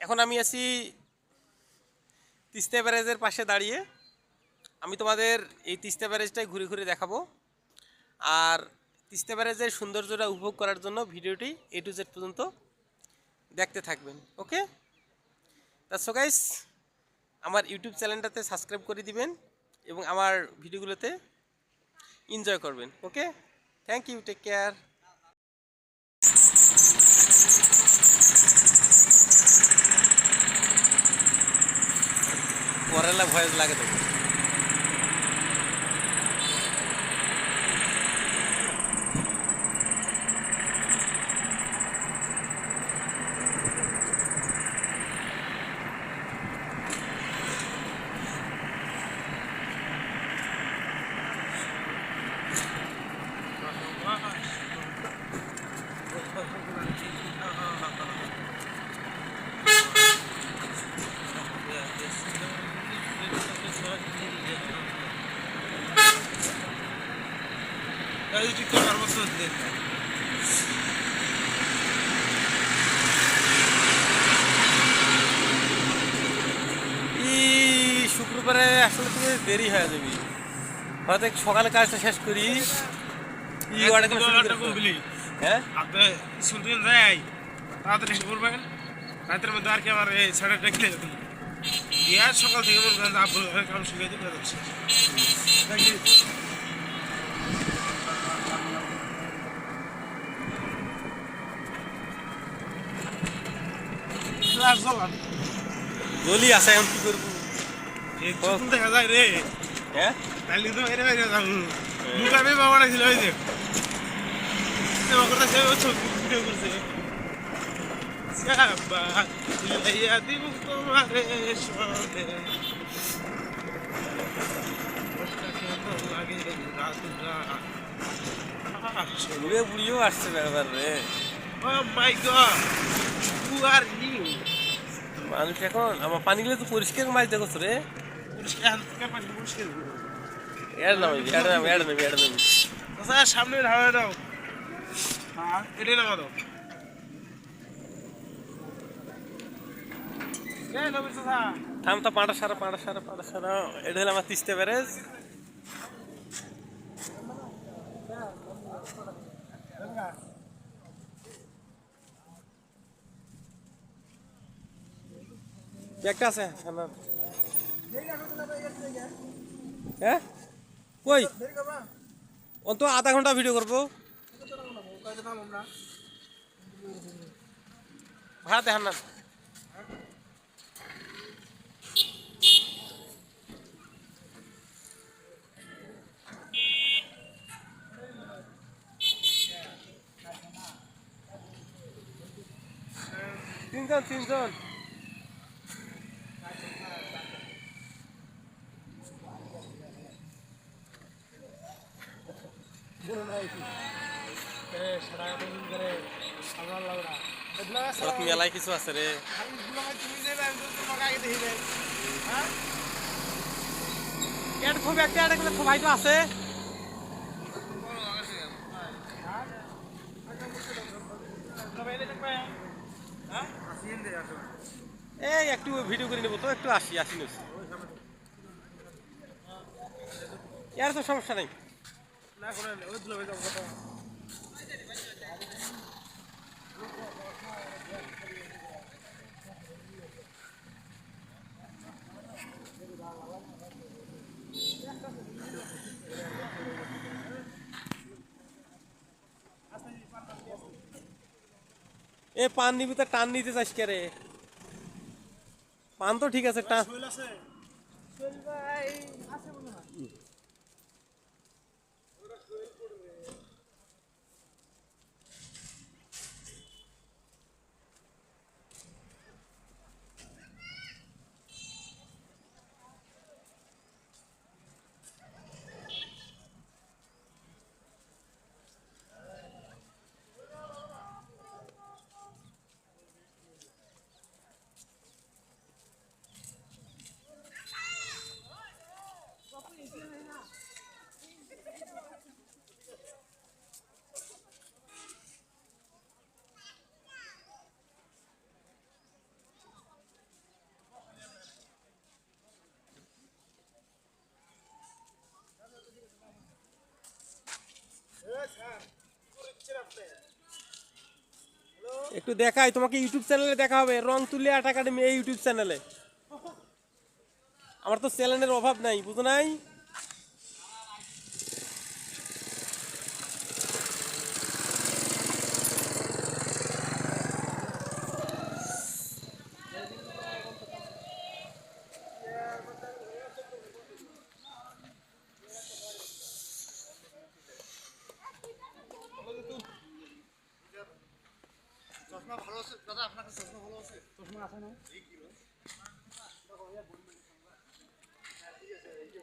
এখন আমি আছি তিস্তা ব্যারেজের পাশে দাঁড়িয়ে। আমি তোমাদের এই তিস্তা ব্যারেজটাই ঘুরে ঘুরে দেখাবো। আর তিস্তা ব্যারেজের সৌন্দর্যটা উপভোগ করার জন্য ভিডিওটি এ টু জেড পর্যন্ত দেখতে থাকবেন, ওকে? তা সো গাইস আমার ইউটিউব চ্যানেলটাতে সাবস্ক্রাইব করে দিবেন এবং আমার ভিডিওগুলোতে এনজয় করবেন, okay? Thank you take care পরেলা voice লাগে তো ই শুক্রবারে আসলে তুমি দেরি হয়ে যাবি হয়তো সকালে কাজটা শেষ করি ই অর্ডার। হ্যাঁ আপনি স্কুল থেকে যাই তাড়াতাড়ি রাতের মধ্যে আর কি আবার এই সাড়ে ডেকে দিয়া সকাল থেকে বলবেন আব্বু কাম শিখে যাচ্ছে জলি আছে এখন কি করব? দেখা যায় রে। হ্যাঁ তাহলে তো বাইরে বাইরে যাব মুখামে বাবা ছিল ওই যে। সেবা করতে সে ছবি ভিডিও করছে। দিব তোমারে সঙ্গে লাগে রাত রাত। বুড়িও আসছে ব্যাপার রে। Oh my god! Who are you? মানুষ এখন আমার পানিগুলো তো পরিষ্কার মাছ দেখো রে। এর নাম এর নাম এর নাম এর নাম সামনে ধারে দাও হ্যাঁ এটাই দাও থাম তো পাঁটা সারা পাঁটা সারা পাঁটা সারা। এটা হলো আমার তিস্তা ব্যারেজ। একটা আছে হ্যাঁ কই? অন্ত আধা ঘণ্টা ভিডিও করব। ভাড়া দেখান না তিনজন তিনজন। মেলায় কিছু আছে রে? খুব একটা খুব তো আছে এই, একটু ভিডিও করে নেব তো, একটু আসি আসি নিস এর তো সমস্যা নেই। এ পান নিবি তো টান নিতে চাস কে রে পান তো ঠিক আছে টান একটু দেখাই, তোমাকে ইউটিউব চ্যানেলে দেখা হবে। রং তুলি আর্ট একাডেমি এই ইউটিউব চ্যানেলে। আমার তো চ্যানেলের অভাব নাই, বুঝো নাই? চশমা ভালো আছে দাদা আপনার কাছে চশমা ভালো আছে চশমা আছে না ঠিক আছে এই যে